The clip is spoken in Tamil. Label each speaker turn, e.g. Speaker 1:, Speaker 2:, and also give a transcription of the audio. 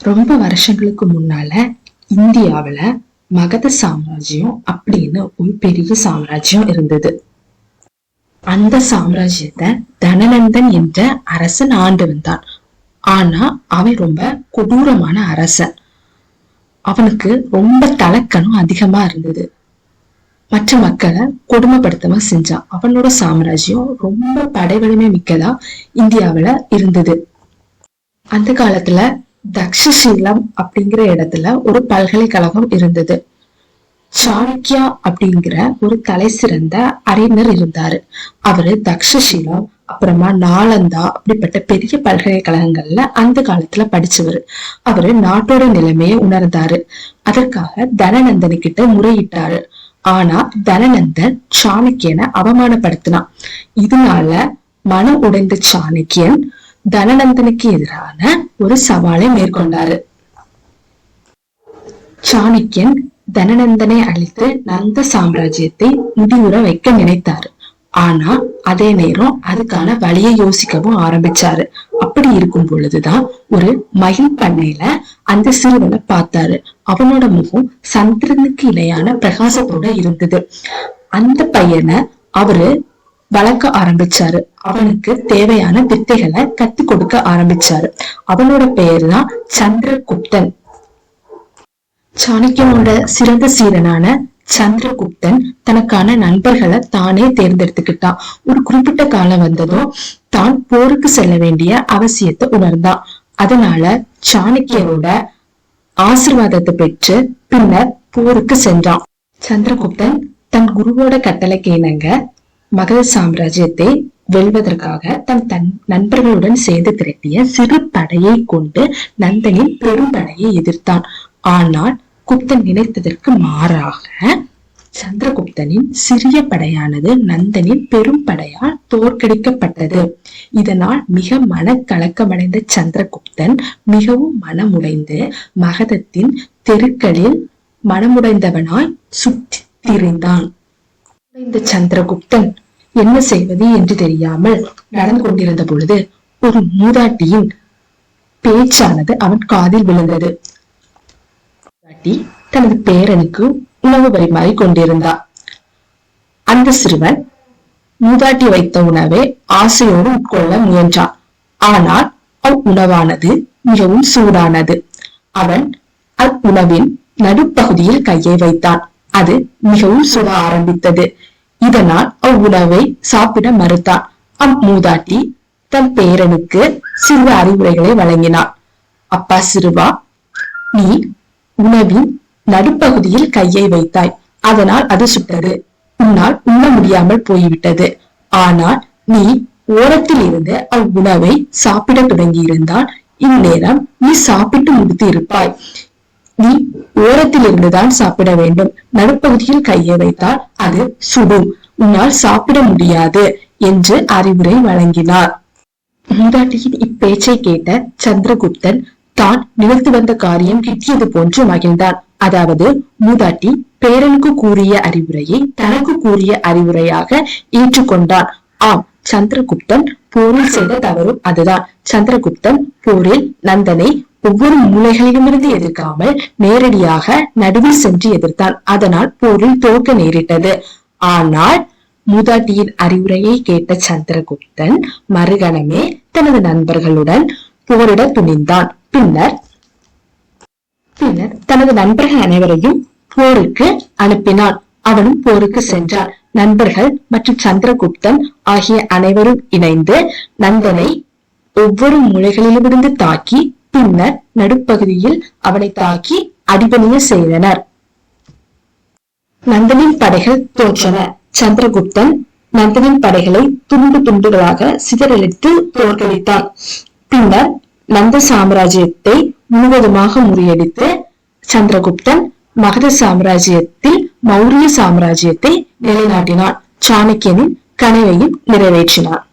Speaker 1: ரொம்ப வருஷங்களுக்கு முன்னால இந்தியாவுல மகத சாம்ராஜ்யம் அப்படின்னு ஒரு பெரிய சாம்ராஜ்யம் இருந்தது. அந்த சாம்ராஜ்யத்தை தனநந்தன் என்ற அரசன் ஆண்டு வந்தான் ஆனா அவன் ரொம்ப கொடூரமான அரசன். அவனுக்கு ரொம்ப தலக்கணம் அதிகமா இருந்தது. மற்ற மக்களை கொடுமைப்படுத்தமா செஞ்சான். அவனோட சாம்ராஜ்யம் ரொம்ப படைவலிமை மிக்கதா இந்தியாவுல இருந்தது. அந்த காலத்துல தக்ஷசீலம் அப்படிங்கிற இடத்துல ஒரு பல்கலைக்கழகம் இருந்தது. சாணக்கியா அப்படிங்கிற ஒரு தலை சிறந்த அறிஞர் இருந்தாரு. அவரு தக்ஷசீலம் அப்புறமா நாலந்தா அப்படிப்பட்ட பெரிய பல்கலைக்கழகங்கள்ல அந்த காலத்துல படிச்சவர். அவரு நாட்டோட நிலைமையை உணர்ந்தாரு. அதற்காக தனநந்தனு கிட்ட முறையிட்டாரு. ஆனா தனநந்தன் சாணக்கியனை அவமானப்படுத்தினான். இதனால மனம் உடைந்த சாணக்கியன் தனநந்தனுக்கு எதிரான ஒரு சவாலை மேற்கொண்டாரு. சாணக்கியன் தனநந்தனை அழித்து நந்த சாம்ராஜ்யத்தை முடிவுற வைக்க நினைத்தாரு. ஆனா அதே நேரம் அதுக்கான வழியை யோசிக்கவும் ஆரம்பிச்சாரு. அப்படி இருக்கும் பொழுதுதான் ஒரு மயில் பண்ணையில அந்த சிறுவனை பார்த்தாரு. அவனோட முகம் சந்திரனுக்கு இணையான பிரகாசத்தோட இருந்தது. அந்த பையனை அவரு வளர்க்க ஆரம்பிச்சாரு. அவனுக்கு தேவையான வித்தைகளை கத்து கொடுக்க ஆரம்பிச்சாரு. அவனோட பெயர் தான் சந்திரகுப்தன். சாணக்கியனோட சிறந்த சீரனான சந்திரகுப்தன் தனக்கான நண்பர்களை தானே தேர்ந்தெடுத்துக்கிட்டான். ஒரு குறிப்பிட்ட காலம் வந்ததும் தான் போருக்கு செல்ல வேண்டிய அவசியத்தை உணர்ந்தான். அதனால சாணக்கியனோட ஆசிர்வாதத்தை பெற்று பின்னர் போருக்கு சென்றான். சந்திரகுப்தன் தன் குருவோட கட்டளைக்கு இணங்க மகத சாம்ராஜ்யத்தை வெல்வதற்காக தன் தன் நண்பர்களுடன் சேர்ந்து திரட்டிய சிறு படையை கொண்டு நந்தனின் பெரும் படையை எதிர்த்தான். ஆனால் குப்தன் நினைத்ததற்கு மாறாக சந்திரகுப்தனின் சிறிய படையானது நந்தனின் பெரும் படையால் தோற்கடிக்கப்பட்டது. இதனால் மிக மனக்கலக்கமடைந்த சந்திரகுப்தன் மிகவும் மனமுடைந்து மகதத்தின் தெருக்களில் மனமுடைந்தவனாய் சுற்றி திரிந்தான். இந்த சந்திரகுப்தன் என்ன செய்வது என்று தெரியாமல் நடந்து கொண்டிருந்த பொழுது ஒரு மூதாட்டியின் பேச்சானது அவன் காதில் விழுந்தது. மூதாட்டி தனது பேரனுக்கு உணவு பரிமாறி கொண்டிருந்தார் அந்த சிறுவன் மூதாட்டி வைத்த உணவை ஆசையோடு உட்கொள்ள முயன்றான் ஆனால் அவ்வுணவானது மிகவும் சூடானது. அவன் அவ்வுணவின் நடுப்பகுதியில் கையை வைத்தான். அது மிகவும் சுட ஆரம்பித்தது. இதனால் அவ்வுணவை சாப்பிட மறுத்தான் அம்மூதாட்டி தன் பேரனுக்கு சிறு அறிவுரைகளை வழங்கினான் அப்பா சிறுவா நீ உணவின் நடுப்பகுதியில் கையை வைத்தாய். அதனால் அது சுட்டது. உன்னால் உண்ண முடியாமல் போய்விட்டது. ஆனால் நீ ஓரத்தில் இருந்து அவ்வுணவை சாப்பிட தொடங்கியிருந்தால் இந்நேரம் நீ சாப்பிட்டு முடித்து இருப்பாய் நீ ஓரத்தில் இருந்துதான் சாப்பிட வேண்டும். நடுப்பகுதியில் கையை வைத்தால் அது சுடும். உன்னால் சாப்பிட முடியாது என்று அறிவுரை வழங்கினார். மூதாட்டியின் இப்பேச்சை கேட்ட சந்திரகுப்தன் தான் நிகழ்த்து வந்த காரியம் கிட்டியது போன்று மகிழ்ந்தான். அதாவது மூதாட்டி பேரனுக்கு கூறிய அறிவுரையை தனக்கு கூறிய அறிவுரையாக ஏற்றுக்கொண்டான். ஆம் சந்திரகுப்தன் போரில் செய்த தவறும் அதுதான். சந்திரகுப்தன் போரில் நந்தனை ஒவ்வொரு மூலைகளிலுமிருந்து எதிர்க்காமல் நேரடியாக நடுவில் சென்று எதிர்த்தான் அதனால் போரில் தோற்க நேரிட்டது. ஆனால் மூதாட்டியின் அறிவுரையை கேட்ட சந்திரகுப்தன் மறுகணமே தனது நண்பர்களுடன் போரிட துணிந்தான். பின்னர் பின்னர் தனது நண்பர்கள் அனைவரையும் போருக்கு அனுப்பினான். அவனும் போருக்கு சென்றான். நண்பர்கள் மற்றும் சந்திரகுப்தன் ஆகிய அனைவரும் இணைந்து நந்தனை ஒவ்வொரு மூலைகளிலிருந்து தாக்கி பின்னர் நடுப்பகுதியில் அவனை தாக்கி அடிபணிய செய்தனர். நந்தனின் படைகள் தோற்றன சந்திரகுப்தன் நந்தனின் படைகளை துண்டு துண்டுகளாக சிதறளித்து தோற்கடித்தான். பின்னர் நந்த சாம்ராஜ்யத்தை முழுவதுமாக முறியடித்து சந்திரகுப்தன் மகத சாம்ராஜ்யத்தில் மௌரிய சாம்ராஜ்யத்தை நிலைநாட்டினான். சாணக்கியனின் கனவையும் நிறைவேற்றினான்.